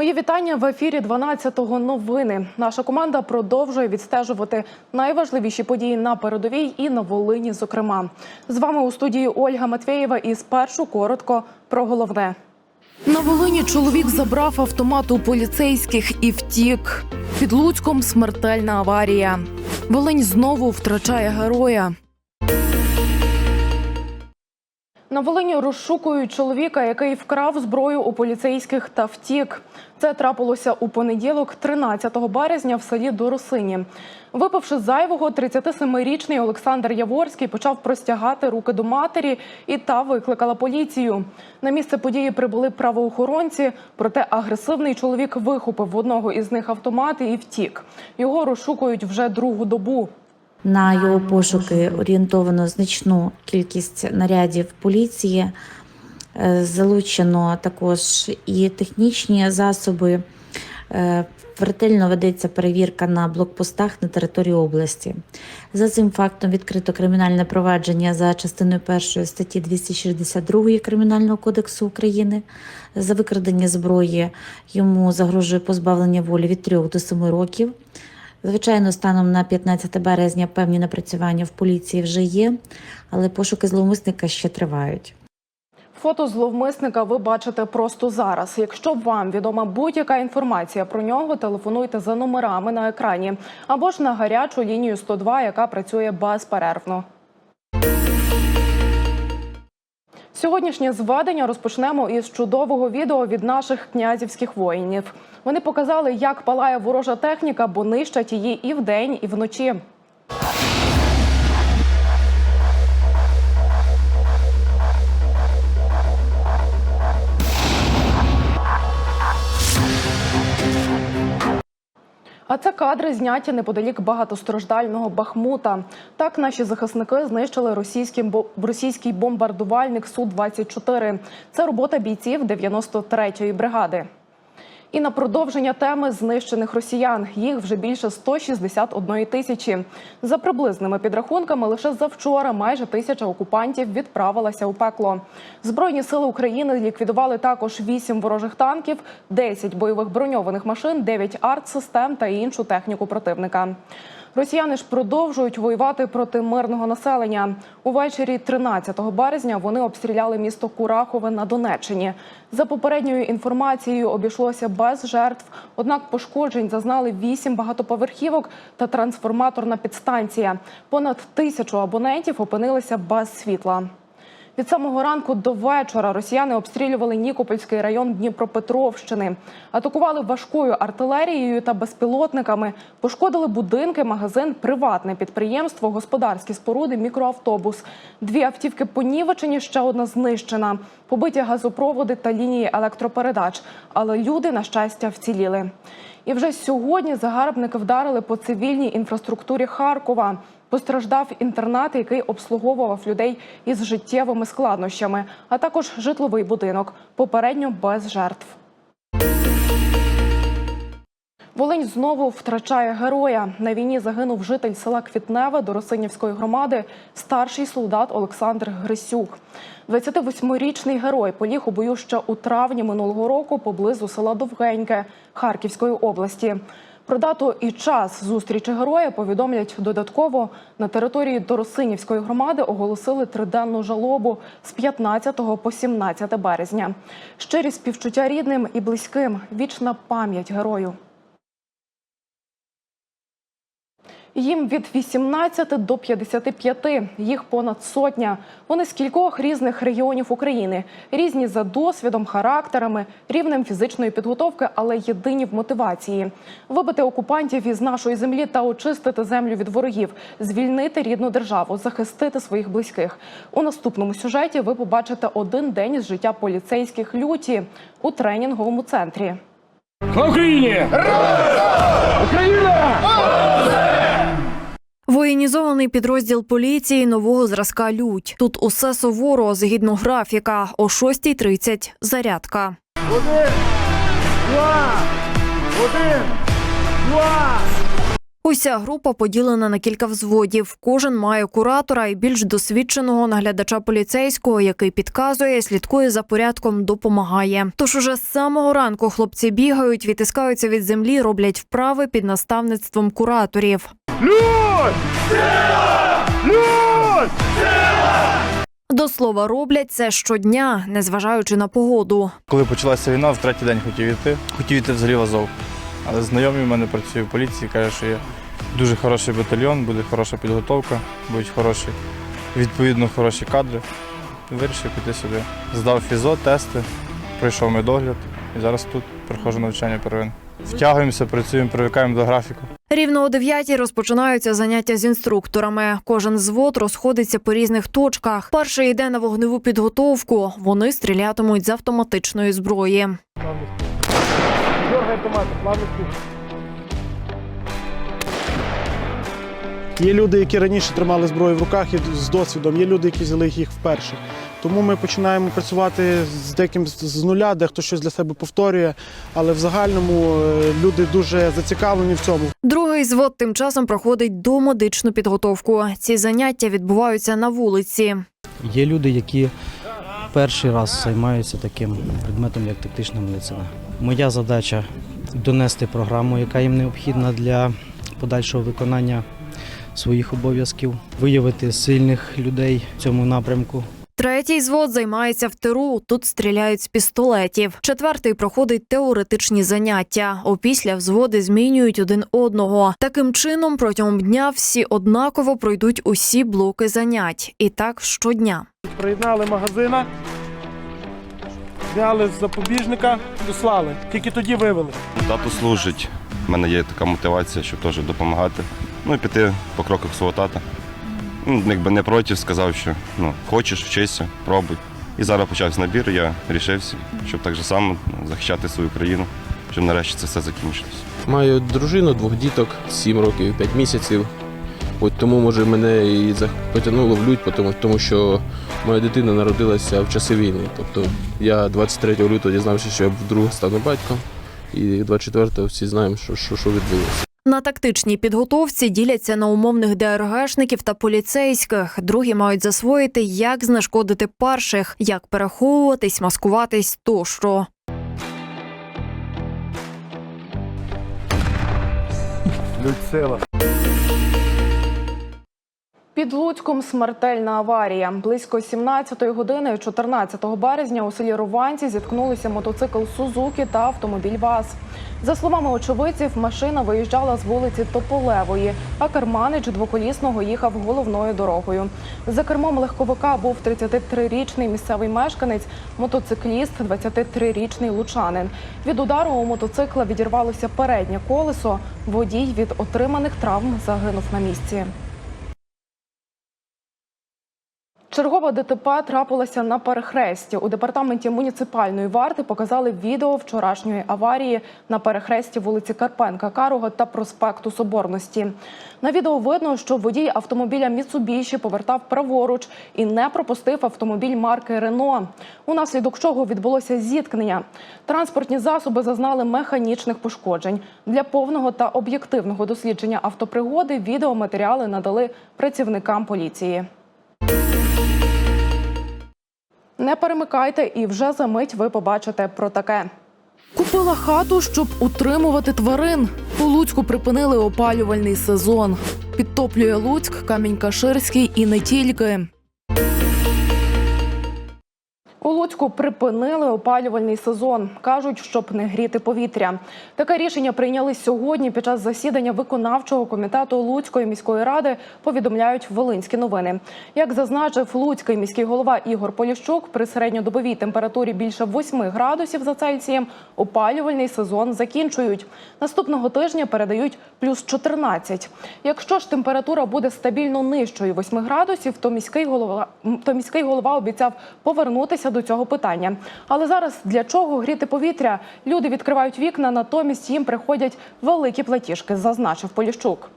Мої вітання в ефірі 12-го новини. Наша команда продовжує відстежувати найважливіші події на передовій і на Волині. Зокрема, з вами у студії Ольга Матвєєва. І спершу коротко про головне. На Волині чоловік забрав автомат у поліцейських і втік. Під Луцьком смертельна аварія. Волинь знову втрачає героя. На Волині розшукують чоловіка, який вкрав зброю у поліцейських та втік. Це трапилося у понеділок, 13 березня, в селі Доросині. Випивши зайвого, 37-річний Олександр Яворський почав простягати руки до матері, і та викликала поліцію. На місце події прибули правоохоронці, проте агресивний чоловік вихопив в одного із них автомат і втік. Його розшукують вже другу добу. На його пошуки орієнтовано значну кількість нарядів поліції. Е, Залучено також і технічні засоби. Е, Ретельно ведеться перевірка на блокпостах на території області. За цим фактом відкрито кримінальне провадження за частиною першої статті 262 Кримінального кодексу України. За викрадення зброї йому загрожує позбавлення волі від 3 до 7 років. Звичайно, станом на 15 березня певні напрацювання в поліції вже є, але пошуки зловмисника ще тривають. Фото зловмисника ви бачите просто зараз. Якщо вам відома будь-яка інформація про нього, телефонуйте за номерами на екрані або ж на гарячу лінію 102, яка працює безперервно. Сьогоднішнє зведення розпочнемо із чудового відео від наших князівських воїнів. Вони показали, як палає ворожа техніка, бо нищать її і вдень, і вночі. А це кадри зняті неподалік багатостраждального Бахмута. Так наші захисники знищили російський, російський бомбардувальник Су-24. Це робота бійців 93-ї бригади. І на продовження теми знищених росіян їх вже більше 161 тисячі. За приблизними підрахунками, лише завчора майже тисяча окупантів відправилася у пекло. Збройні сили України ліквідували також 8 ворожих танків, 10 бойових броньованих машин, 9 артсистем та іншу техніку противника. Росіяни ж продовжують воювати проти мирного населення. Увечері 13 березня вони обстріляли місто Курахове на Донеччині. За попередньою інформацією, обійшлося без жертв. Однак пошкоджень зазнали 8 багатоповерхівок та трансформаторна підстанція. Понад тисячу абонентів опинилися без світла. Від самого ранку до вечора росіяни обстрілювали Нікопольський район Дніпропетровщини, атакували важкою артилерією та безпілотниками, пошкодили будинки, магазин, приватне підприємство, господарські споруди, мікроавтобус. Дві автівки понівечені, ще одна знищена, побиті газопроводи та лінії електропередач. Але люди, на щастя, вціліли. І вже сьогодні загарбники вдарили по цивільній інфраструктурі Харкова. Постраждав інтернат, який обслуговував людей із життєвими складнощами, а також житловий будинок, попередньо без жертв. Волинь знову втрачає героя. На війні загинув житель села Квітневе Доросинівської громади, старший солдат Олександр Грисюк. 28-річний герой поліг у бою ще у травні минулого року поблизу села Довгеньке Харківської області. Про дату і час зустрічі героя повідомлять додатково. На території Доросинівської громади оголосили триденну жалобу з 15 по 17 березня. Щирі співчуття рідним і близьким. Вічна пам'ять герою. Їм від 18 до 55, їх понад сотня. Вони з кількох різних регіонів України, різні за досвідом, характерами, рівнем фізичної підготовки, але єдині в мотивації вибити окупантів із нашої землі та очистити землю від ворогів, звільнити рідну державу, захистити своїх близьких. У наступному сюжеті ви побачите один день з життя поліцейських люті у тренінговому центрі. Слава Україні! Україна! Воєнізований підрозділ поліції нового зразка Лють. Тут усе суворо згідно графіка. О 6.30 – зарядка. Один, два, один, два. Уся група поділена на кілька взводів. Кожен має куратора і більш досвідченого наглядача поліцейського, який підказує, слідкує за порядком, допомагає. Тож уже з самого ранку хлопці бігають, відтискаються від землі, роблять вправи під наставництвом кураторів. До слова, роблять це щодня, незважаючи на погоду. Коли почалася війна, в третій день хотів йти. Хотів йти взагалі в Азов. Але знайомий в мене працює в поліції, каже, що є дуже хороший батальйон, буде хороша підготовка, будуть хороші, відповідно, хороші кадри. Вирішив піти сюди. Здав фізо, тести, пройшов медогляд і зараз тут проходжу навчання первин. Втягуємося, працюємо, привикаємо до графіку. Рівно о 9 розпочинаються заняття з інструкторами. Кожен звод розходиться по різних точках. Перший йде на вогневу підготовку. Вони стрілятимуть з автоматичної зброї. Є люди, які раніше тримали зброю в руках і з досвідом, є люди, які взяли їх вперше. Тому ми починаємо працювати з деяким з- нуля, дехто щось для себе повторює, але в загальному е, люди дуже зацікавлені в цьому. Другий звод тим часом проходить домедичну підготовку. Ці заняття відбуваються на вулиці. Є люди, які перший раз займаються таким предметом, як тактична медицина. Моя задача донести програму, яка їм необхідна для подальшого виконання своїх обов'язків, виявити сильних людей в цьому напрямку. Третій звод займається в тиру. Тут стріляють з пістолетів. Четвертий проходить теоретичні заняття. Опісля взводи змінюють один одного. Таким чином, протягом дня всі однаково пройдуть усі блоки занять. І так щодня. Приєднали магазина, зняли з запобіжника, дослали. Тільки тоді вивели. Тато служить. У мене є така мотивація, щоб теж допомагати. Ну і піти по кроках свого тата. Ну, якби не проти, сказав, що ну, хочеш, вчися, пробуй. І зараз почався набір, я рішився, щоб так же само ну, захищати свою країну, щоб нарешті це все закінчилось. Маю дружину, двох діток, 7 років, 5 місяців. От тому, може, мене і потягнуло в лють, тому що моя дитина народилася в часи війни. Тобто я 23 лютого дізнався, що я вдруге стану батьком, і 24-го всі знаємо, що, що, що відбулося. На тактичній підготовці діляться на умовних ДРГшників та поліцейських. Другі мають засвоїти, як знешкодити перших, як переховуватись, маскуватись тощо. Під Луцьком смертельна аварія. Близько 17-ї години 14 березня у селі Руванці зіткнулися мотоцикл Сузуки та автомобіль ВАЗ. За словами очевидців, машина виїжджала з вулиці Тополевої, а керманич двоколісного їхав головною дорогою. За кермом легковика був 33-річний місцевий мешканець, мотоцикліст 23-річний лучанин. Від удару у мотоцикла відірвалося переднє колесо. Водій від отриманих травм загинув на місці. Чергова ДТП трапилася на перехресті. У департаменті муніципальної варти показали відео вчорашньої аварії на перехресті вулиці Карпенка, Карого та проспекту Соборності. На відео видно, що водій автомобіля Міцубіші повертав праворуч і не пропустив автомобіль марки Рено. Унаслідок чого відбулося зіткнення. Транспортні засоби зазнали механічних пошкоджень. Для повного та об'єктивного дослідження автопригоди відеоматеріали надали працівникам поліції. Не перемикайте, і вже за мить ви побачите про таке. Купила хату, щоб утримувати тварин. У Луцьку припинили опалювальний сезон. Підтоплює Луцьк, Камінь-Каширський і не тільки. У припинили опалювальний сезон. Кажуть, щоб не гріти повітря. Таке рішення прийняли сьогодні під час засідання виконавчого комітету Луцької міської ради. Повідомляють Волинські новини. Як зазначив Луцький міський голова Ігор Поліщук, при середньодобовій температурі більше 8 градусів за Цельсієм опалювальний сезон закінчують. Наступного тижня передають плюс 14. Якщо ж температура буде стабільно нижчою 8 градусів, то міський голова то міський голова обіцяв повернутися до цього питання. Але зараз для чого гріти повітря? Люди відкривають вікна, натомість їм приходять великі платіжки, зазначив Поліщук.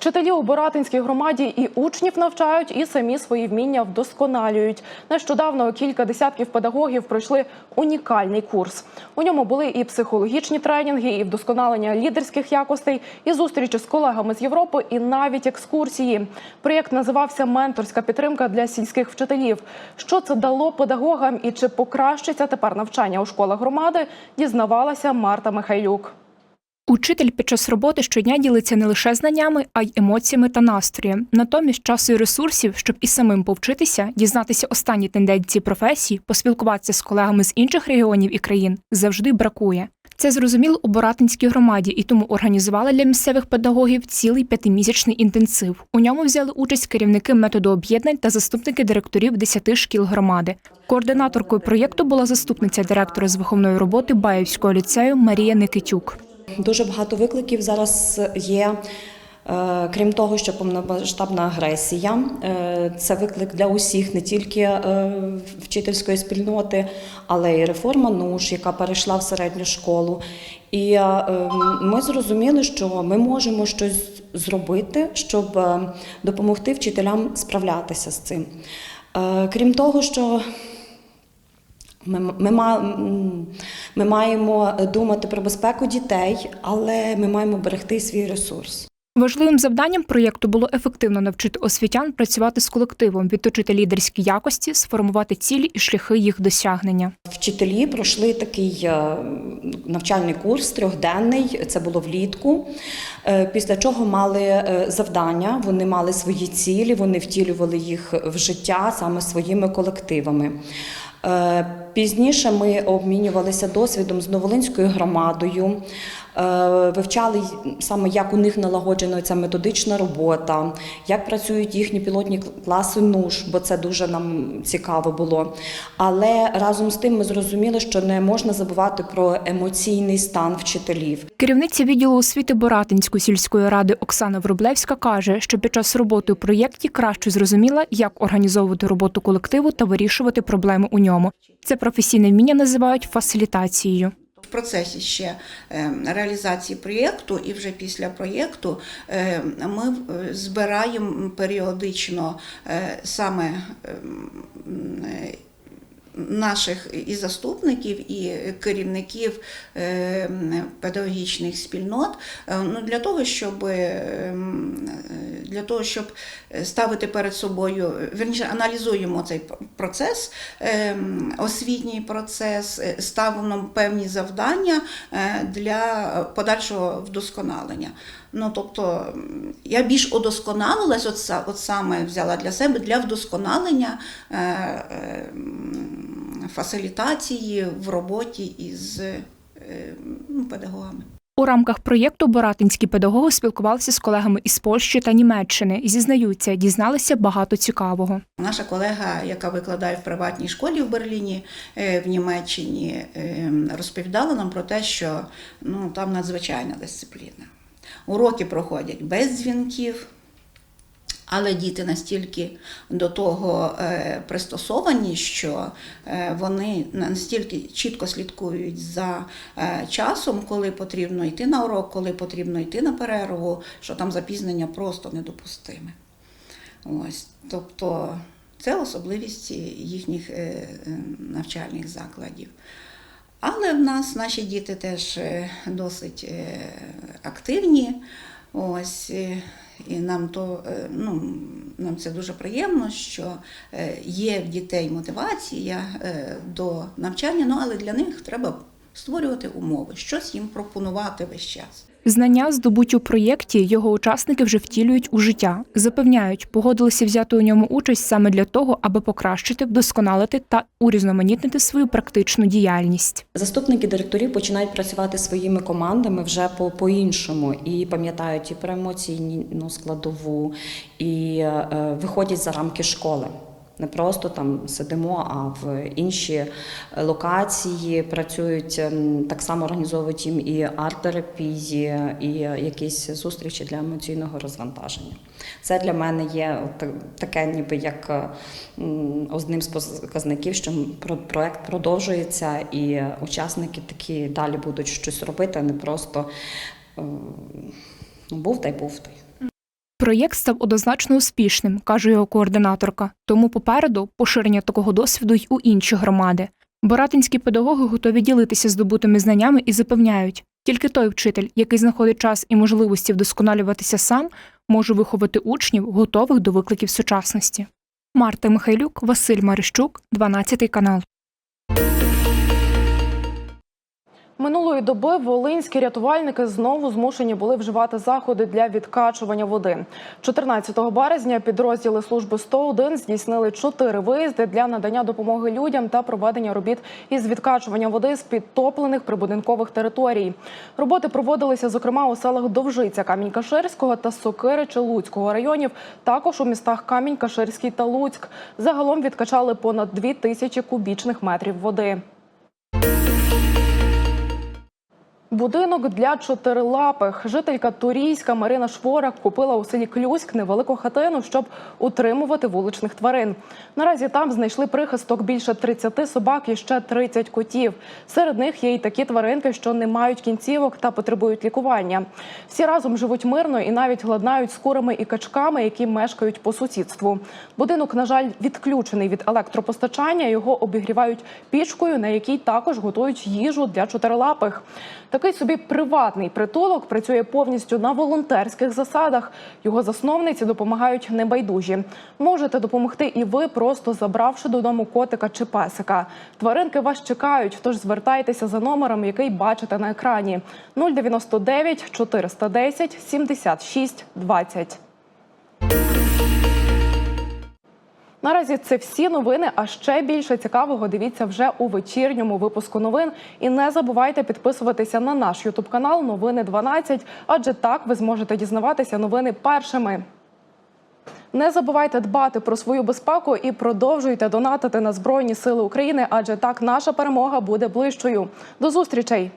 Вчителі у Боратинській громаді і учнів навчають, і самі свої вміння вдосконалюють. Нещодавно кілька десятків педагогів пройшли унікальний курс. У ньому були і психологічні тренінги, і вдосконалення лідерських якостей, і зустрічі з колегами з Європи, і навіть екскурсії. Проєкт називався Менторська підтримка для сільських вчителів. Що це дало педагогам і чи покращиться тепер навчання у школах громади? Дізнавалася Марта Михайлюк. Учитель під час роботи щодня ділиться не лише знаннями, а й емоціями та настроєм. Натомість часу і ресурсів, щоб і самим повчитися, дізнатися останні тенденції професії, поспілкуватися з колегами з інших регіонів і країн завжди бракує. Це зрозуміло у Боратинській громаді, і тому організували для місцевих педагогів цілий п'ятимісячний інтенсив. У ньому взяли участь керівники методу об'єднань та заступники директорів 10 шкіл громади. Координаторкою проєкту була заступниця директора з виховної роботи Баївського ліцею Марія Никитюк. Дуже багато викликів зараз є. Е, Крім того, що повномасштабна агресія, е, це виклик для усіх, не тільки е, вчительської спільноти, але й реформа НУШ, яка перейшла в середню школу. І ми зрозуміли, що ми можемо щось зробити, щоб допомогти вчителям справлятися з цим. Крім того, що ми, ми, ми маємо думати про безпеку дітей, але ми маємо берегти свій ресурс. Важливим завданням проєкту було ефективно навчити освітян працювати з колективом, відточити лідерські якості, сформувати цілі і шляхи їх досягнення. Вчителі пройшли такий е, навчальний курс трьохденний, це було влітку. Е, Після чого мали е, завдання, вони мали свої цілі, вони втілювали їх в життя саме своїми колективами. Е, Пізніше ми обмінювалися досвідом з Новолинською громадою, вивчали саме, як у них налагоджена ця методична робота, як працюють їхні пілотні класи НУШ, бо це дуже нам цікаво було. Але разом з тим ми зрозуміли, що не можна забувати про емоційний стан вчителів. Керівниця відділу освіти Боратинської сільської ради Оксана Врублевська каже, що під час роботи у проєкті краще зрозуміла, як організовувати роботу колективу та вирішувати проблеми у ньому. Це професійне вміння називають фасилітацією. Процесі ще е, реалізації проєкту і вже після проєкту е, ми е, збираємо періодично е, саме ем, наших і заступників, і керівників е, педагогічних спільнот е, ну, для того, щоб е, для того, щоб ставити перед собою, верніше аналізуємо цей процес, освітній процес, ставимо певні завдання для подальшого вдосконалення. Ну, тобто я більш удосконалилась, от, от саме взяла для себе для вдосконалення фасилітації в роботі із е, ну, педагогами. У рамках проєкту боратинські педагоги спілкувалися з колегами із Польщі та Німеччини і зізнаються, дізналися багато цікавого. Наша колега, яка викладає в приватній школі в Берліні е, в Німеччині, е, розповідала нам про те, що ну, там надзвичайна дисципліна. Уроки проходять без дзвінків. Але діти настільки до того е, пристосовані, що е, вони настільки чітко слідкують за е, часом, коли потрібно йти на урок, коли потрібно йти на перерву, що там запізнення просто недопустиме. Ось, тобто це особливість їхніх навчальних закладів. Але в нас наші діти теж досить активні. Ось, і нам то е, ну, нам це дуже приємно, що е, є в дітей мотивація е, до навчання, ну але для них треба створювати умови, щось їм пропонувати весь час. Знання, здобуті у проєкті, його учасники вже втілюють у життя. Запевняють, погодилися взяти у ньому участь саме для того, аби покращити, вдосконалити та урізноманітнити свою практичну діяльність. Заступники директорів починають працювати своїми командами вже по- по-іншому і пам'ятають і про емоційну складову, і е, виходять за рамки школи. Не просто там сидимо, а в інші локації працюють ем, так само організовують їм і арт-терапії, і якісь зустрічі для емоційного розвантаження. Це для мене є таке, ніби як е, одним з показників, що про- проект продовжується, і учасники такі далі будуть щось робити, а не просто е, ну, був та й був та й. Проєкт став однозначно успішним, каже його координаторка. Тому попереду поширення такого досвіду й у інші громади. Боратинські педагоги готові ділитися здобутими знаннями і запевняють, тільки той вчитель, який знаходить час і можливості вдосконалюватися сам, може виховати учнів, готових до викликів сучасності. Марта Михайлюк, Василь Марищук, 12 канал. Минулої доби волинські рятувальники знову змушені були вживати заходи для відкачування води. 14 березня підрозділи служби 101 здійснили чотири виїзди для надання допомоги людям та проведення робіт із відкачування води з підтоплених прибудинкових територій. Роботи проводилися зокрема у селах Довжиця Камінь-Каширського та Сокиричі Луцького районів, також у містах Камінь-Каширський та Луцьк. Загалом відкачали понад 2 тисячі кубічних метрів води. Будинок для чотирилапих. Жителька Турійська Марина Шворак купила у селі Клюськ невелику хатину, щоб утримувати вуличних тварин. Наразі там знайшли прихисток більше 30 собак і ще 30 котів. Серед них є й такі тваринки, що не мають кінцівок та потребують лікування. Всі разом живуть мирно і навіть ладнають з курами і качками, які мешкають по сусідству. Будинок, на жаль, відключений від електропостачання. Його обігрівають пічкою, на якій також готують їжу для чотирилапих. Такий собі приватний притулок працює повністю на волонтерських засадах. Його засновниці допомагають небайдужі. Можете допомогти і ви, просто забравши додому котика чи песика. Тваринки вас чекають, тож звертайтеся за номером, який бачите на екрані 099 410 76 20. Наразі це всі новини. А ще більше цікавого дивіться вже у вечірньому випуску новин. І не забувайте підписуватися на наш ютуб канал Новини 12, адже так ви зможете дізнаватися новини першими. Не забувайте дбати про свою безпеку і продовжуйте донатити на Збройні Сили України, адже так наша перемога буде ближчою. До зустрічей!